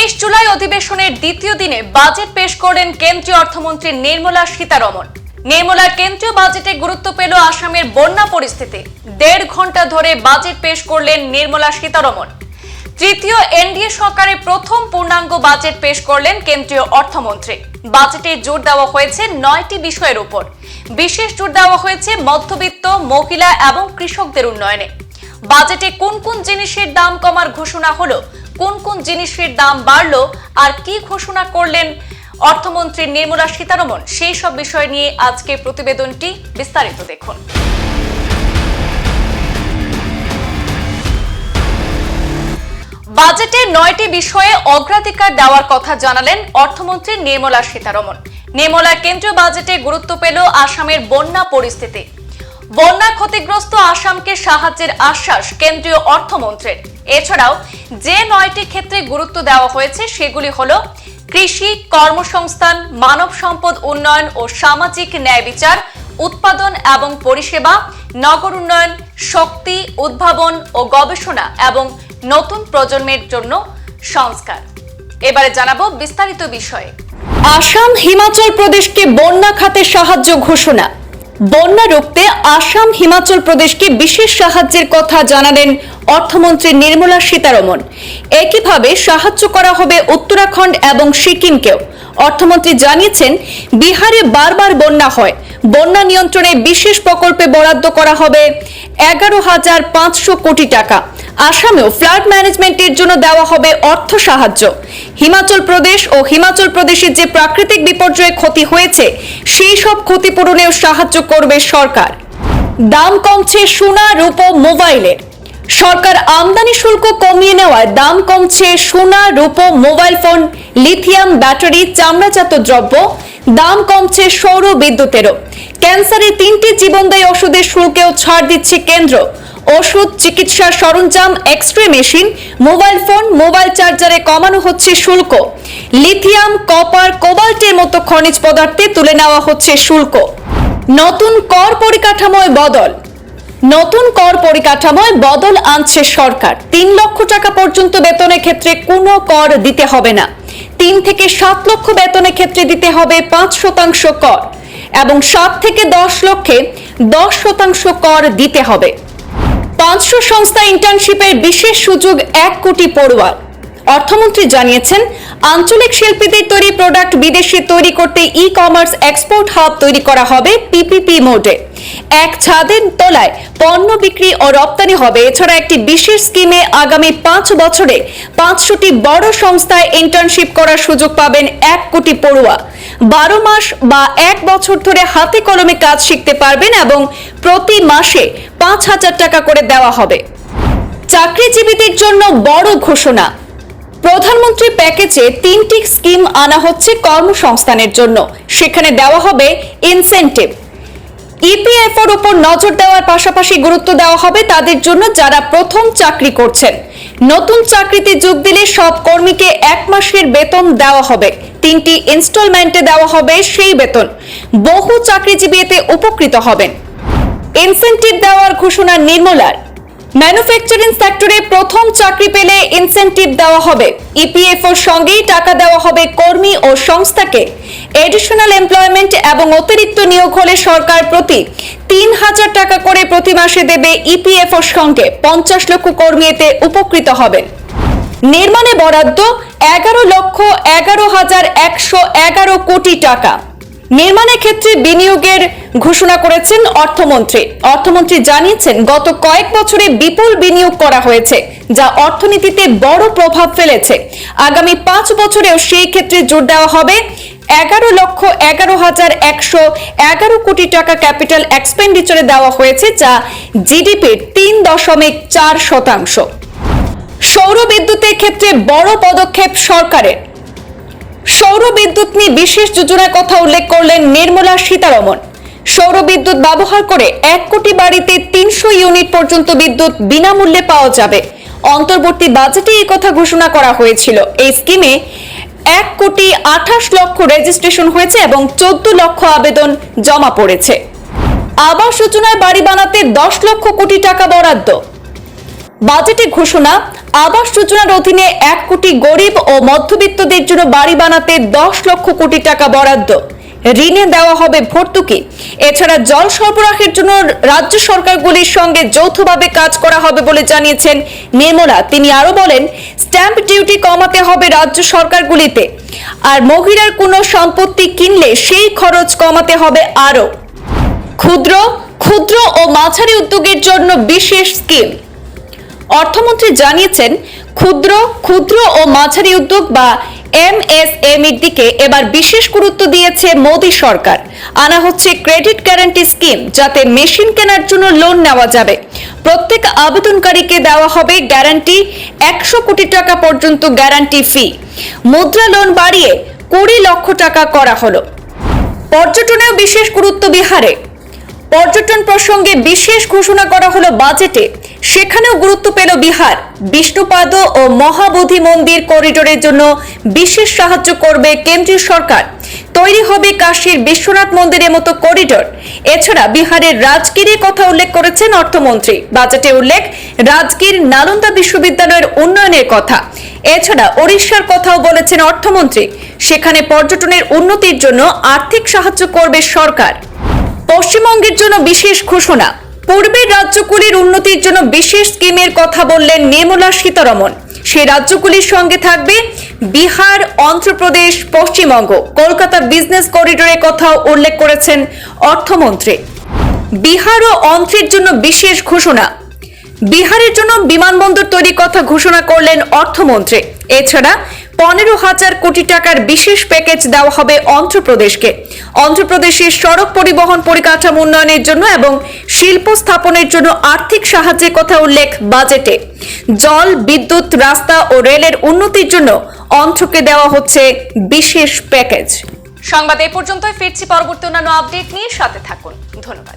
তেইশ জুলাই অধিবেশনের দ্বিতীয় দিনে বাজেট পেশ করেন কেন্দ্রীয় অর্থমন্ত্রী নির্মলা সীতারমণ নির্মলার কেন্দ্রীয় বাজেটে গুরুত্ব পেল আসামের বন্যা পরিস্থিতি। দেড় ঘণ্টা ধরে বাজেট পেশ করলেন নির্মলা সীতারমণ তৃতীয় এনডিএ সরকারের প্রথম পূর্ণাঙ্গ বাজেট পেশ করলেন কেন্দ্রীয় অর্থমন্ত্রী। বাজেটে জোর দেওয়া হয়েছে নয়টি বিষয়ের উপর। বিশেষ জোর দেওয়া হয়েছে মধ্যবিত্ত, মহিলা এবং কৃষকদের উন্নয়নে। বাজেটে কোন কোন জিনিসের দাম কমার ঘোষণা হলো কোন কোন জিনিসের দাম বাড়লো আর কি ঘোষণা করলেন অর্থমন্ত্রী নির্মলা সীতারমন? সেই সব বিষয় নিয়ে আজকে প্রতিবেদনটি বিস্তারিত দেখুন। বাজেটে নয়টি বিষয়ে অগ্রাধিকার দেওয়ার কথা জানালেন অর্থমন্ত্রী নির্মলা সীতারমণ নির্মলা কেন্দ্রীয় বাজেটে গুরুত্ব পেল আসামের বন্যা পরিস্থিতি। বন্যা ক্ষতিগ্রস্ত আসামকে সাহায্যের আশ্বাস কেন্দ্রীয় অর্থমন্ত্রীর। এছাড়াও যে নয়টি ক্ষেত্রে গুরুত্ব দেওয়া হয়েছে, সেগুলি হল কৃষি, কর্মসংস্থান, মানব সম্পদ উন্নয়ন ও সামাজিক ন্যায় বিচার, উৎপাদন এবং পরিষেবা, নগর উন্নয়ন, শক্তি, উদ্ভাবন ও গবেষণা এবং নতুন প্রজন্মের জন্য সংস্কার। এবারে জানাব বিস্তারিত বিষয়ে। আসাম, হিমাচল প্রদেশকে বন্যা খাতে সাহায্য ঘোষণা। বন্যা রুখতে আসাম, হিমাচল প্রদেশকে বিশেষ সাহায্যের কথা জানালেন অর্থমন্ত্রী নির্মলা সীতারমন। একইভাবে সাহায্য করা হবে উত্তরাখণ্ড এবং সিকিমকেও। অর্থমন্ত্রী জানিয়েছেন, বিহারে বারবার বন্যা হয়। বন্যা নিয়ন্ত্রণে বিশেষ প্রকল্পে বরাদ্দ করা হবে এগারো হাজার পাঁচশো কোটি টাকা। আসামেও ফ্লাড ম্যানেজমেন্টের জন্য দেওয়া হবে অর্থ সাহায্য। হিমাচল প্রদেশ ও হিমাচল প্রদেশের যে প্রাকৃতিক বিপর্যয়ে ক্ষতি হয়েছে, সেই সব ক্ষতিপূরণেও সাহায্য করবে সরকার। দাম কমছে সোনা, রূপো, মোবাইলের। সরকার আমদানি শুল্ক কমিয়ে নেওয়ায় দাম কমছে সোনা, রূপো, মোবাইল ফোন, লিথিয়াম ব্যাটারি, চামড়াজাত দ্রব্য, দাম কমছে সৌর বিদ্যুতেরও। ক্যান্সারের তিনটি জীবনদায়ী ওষুধের শুল্কেও ছাড় দিচ্ছে কেন্দ্র। ওষুধ চিকিৎসার সরঞ্জাম X ray machine, mobile phone, mobile চার্জারে কমানো হচ্ছে শুল্ক। লিথিয়াম, কপার, কোবাল্টের মতো খনিজ পদার্থে তুলে নেওয়া হচ্ছে শুল্ক। নতুন কর পরিকাঠামোয় বদল। নতুন কর পরিকাঠামোয় বদল আনছে সরকার। তিন লক্ষ টাকা পর্যন্ত বেতনের ক্ষেত্রে কোনো কর দিতে হবে না। তিন থেকে সাত লক্ষ বেতনের ক্ষেত্রে দিতে হবে পাঁচ শতাংশ কর। এবং সাত থেকে দশ লক্ষে দশ শতাংশ কর দিতে হবে। পাঁচশো সংস্থা ইন্টার্নশিপের বিশেষ সুযোগ এক কোটি পড়ুয়ার। অর্থমন্ত্রী জানিয়েছেন, আঞ্চলিক শিল্পীদের তৈরি প্রোডাক্ট বিদেশে তৈরি করতে ই কমার্স এক্সপোর্ট হাব তৈরি করা হবে পিপিপি মোডে এক ছাদের তলায় পণ্য বিক্রি ও রপ্তানি হবে। এছাড়া একটি বিশেষ স্কিমে আগামী পাঁচ বছরে পাঁচশোটি বড় সংস্থায় ইন্টার্নশিপ করার সুযোগ পাবেন এক কোটি পড়ুয়া। বারো মাস বা এক বছর ধরে হাতে কলমে কাজ শিখতে পারবেন এবং প্রতি মাসে পাঁচ হাজার টাকা করে দেওয়া হবে। চাকরিজীবীদের জন্য বড় ঘোষণা। প্রধানমন্ত্রী প্যাকেজে তিনটি স্কিম আনা হচ্ছে কর্মসংস্থানের জন্য। সেখানে দেওয়া হবে ইনসেন্টিভ ইপিএফওর উপর নজর দেওয়ার পাশাপাশি গুরুত্ব দেওয়া হবে তাদের জন্য যারা প্রথম চাকরি করছেন। নতুন চাকরিতে যোগ দিলে সব কর্মীকে এক মাসের বেতন দেওয়া হবে। তিনটি ইনস্টলমেন্টে দেওয়া হবে সেই বেতন। বহু চাকরিজীবী এতে উপকৃত হবেন। ইনসেন্টিভ দেওয়ার ঘোষণা নির্মলার। ম্যানুফ্যাকচারিং সেক্টরে প্রথম চাকরি পেলে ইনসেন্টিভ দেওয়া হবে। ইপিএফওর সঙ্গেই টাকা দেওয়া হবে কর্মী ও সংস্থাকে। এডিশনাল এমপ্লয়মেন্ট এবং অতিরিক্ত নিয়োগ হলে সরকার প্রতি তিন হাজার টাকা করে প্রতি মাসে দেবে ইপিএফওর সঙ্গে। পঞ্চাশ লক্ষ কর্মী এতে উপকৃত হবেন। নির্মাণে বরাদ্দ এগারো লক্ষ এগারো হাজার একশো এগারো কোটি টাকা। নির্মাণের ক্ষেত্রে বিনিয়োগের ঘোষণা করেছেন অর্থমন্ত্রী। অর্থমন্ত্রী জানিয়েছেন, গত কয়েক বছরে বিপুল বিনিয়োগ করা হয়েছে, যা অর্থনীতিতে বড় প্রভাব ফেলেছে। আগামী পাঁচ বছরেও সেই ক্ষেত্রে জোর দেওয়া হবে এগারো লক্ষ এগারো হাজার একশো এগারো কোটি টাকা ক্যাপিটাল এক্সপেন্ডিচারে দেওয়া হয়েছে, যা জিডিপির তিন দশমিক চার শতাংশ। সৌর বিদ্যুতের ক্ষেত্রে বড় পদক্ষেপ সরকারের। সৌর বিদ্যুৎ নিয়ে বিশেষ যোজনার কথা উল্লেখ করলেন নির্মলা সীতারমন। সৌর বিদ্যুৎ ব্যবহার করে এক কোটি বাড়িতে তিনশো ইউনিট পর্যন্ত বিদ্যুৎ বিনামূল্যে পাওয়া যাবে। অন্তর্বর্তী বাজেটে এই কথা ঘোষণা করা হয়েছিল। এই স্কিমে এক কোটি আঠাশ লক্ষ রেজিস্ট্রেশন হয়েছে এবং চোদ্দ লক্ষ আবেদন জমা পড়েছে। আবাস যোজনায় বাড়ি বানাতে দশ লক্ষ কোটি টাকা বরাদ্দ। বাজেটে ঘোষণা, আবাস যোজনার অধীনে এক কোটি গরিব ও মধ্যবিত্তদের জন্য বাড়ি বানাতে দশ লক্ষ কোটি টাকা বরাদ্দ। ঋণে দেওয়া হবে ভর্তুকি। এছাড়া জল সরবরাহের জন্য রাজ্য সরকারগুলির সঙ্গে যৌথভাবে কাজ করা হবে বলে জানিয়েছেন নির্মলা তিনি আরও বলেন, স্ট্যাম্প ডিউটি কমাতে হবে রাজ্য সরকারগুলিতে। আর মহিলার কোনো সম্পত্তি কিনলে সেই খরচ কমাতে হবে আরও ক্ষুদ্র ক্ষুদ্র ও মাঝারি উদ্যোগের জন্য বিশেষ স্কিম। অর্থমন্ত্রী জানিয়েছেন, ক্ষুদ্র ক্ষুদ্র ও মাঝারি উদ্যোগ বা এমএসএমইর দিকে এবার বিশেষ গুরুত্ব দিয়েছে মোদী সরকার। আনা হচ্ছে ক্রেডিট গ্যারান্টি স্কিম, যাতে মেশিন কেনার জন্য লোন নেওয়া যাবে। প্রত্যেক আবেদনকারীকে দেওয়া হবে গ্যারান্টি, একশো কোটি টাকা পর্যন্ত গ্যারান্টি ফি। মুদ্রা লোন বাড়িয়ে কুড়ি লক্ষ টাকা করা হলো। পর্যটনেও বিশেষ গুরুত্ব বিহারে। পর্যটন প্রসঙ্গে বিশেষ ঘোষণা করা হলো বাজেটে। সেখানেও গুরুত্ব পেল বিহার। বিষ্ণুপাদ ও মহাবোধি মন্দির করিডোরের জন্য বিশেষ সাহায্য করবে কেন্দ্রীয় সরকার। তৈরি হবে কাশীর বিশ্বনাথ মন্দিরের মতো করিডোর। এছাড়া বিহারের রাজগীরের কথা উল্লেখ করেছেন অর্থমন্ত্রী। বাজেটে উল্লেখ, রাজগীর নালন্দা বিশ্ববিদ্যালয়ের উন্নয়নের কথা। এছাড়া ওড়িশার কথাও বলেছেন অর্থমন্ত্রী। সেখানে পর্যটনের উন্নতির জন্য আর্থিক সাহায্য করবে সরকার। পশ্চিমবঙ্গের জন্য বিশেষ ঘোষণা। পূর্বের রাজ্যগুলির উন্নতির জন্য বিশেষ স্কিমের কথা বললেন নির্মলা সীতারমন। সেই রাজ্যগুলির সঙ্গে থাকবে বিহার, অন্ধ্রপ্রদেশ, পশ্চিমবঙ্গ। কলকাতা বিজনেস করিডোরের কথাও উল্লেখ করেছেন অর্থমন্ত্রী। বিহার ও অন্ধ্রের জন্য বিশেষ ঘোষণা। বিহারের জন্য বিমানবন্দর তৈরির কথা ঘোষণা করলেন অর্থমন্ত্রী। এছাড়া পনেরো হাজার কোটি টাকার বিশেষ প্যাকেজ দেওয়া হবে অন্ধ্রপ্রদেশকে। অন্ধ্রপ্রদেশের সড়ক পরিবহন পরিকাঠামো উন্নয়নের জন্য এবং শিল্প স্থাপনের জন্য আর্থিক সাহায্যের কথা উল্লেখ বাজেটে। জল, বিদ্যুৎ, রাস্তা ও রেলের উন্নতির জন্য অন্ধ্রকে দেওয়া হচ্ছে বিশেষ প্যাকেজ। সংবাদ এ পর্যন্তই, ফিরছি পরবর্তী অন্যান্য আপডেট নিয়ে। সাথে থাকুন। ধন্যবাদ।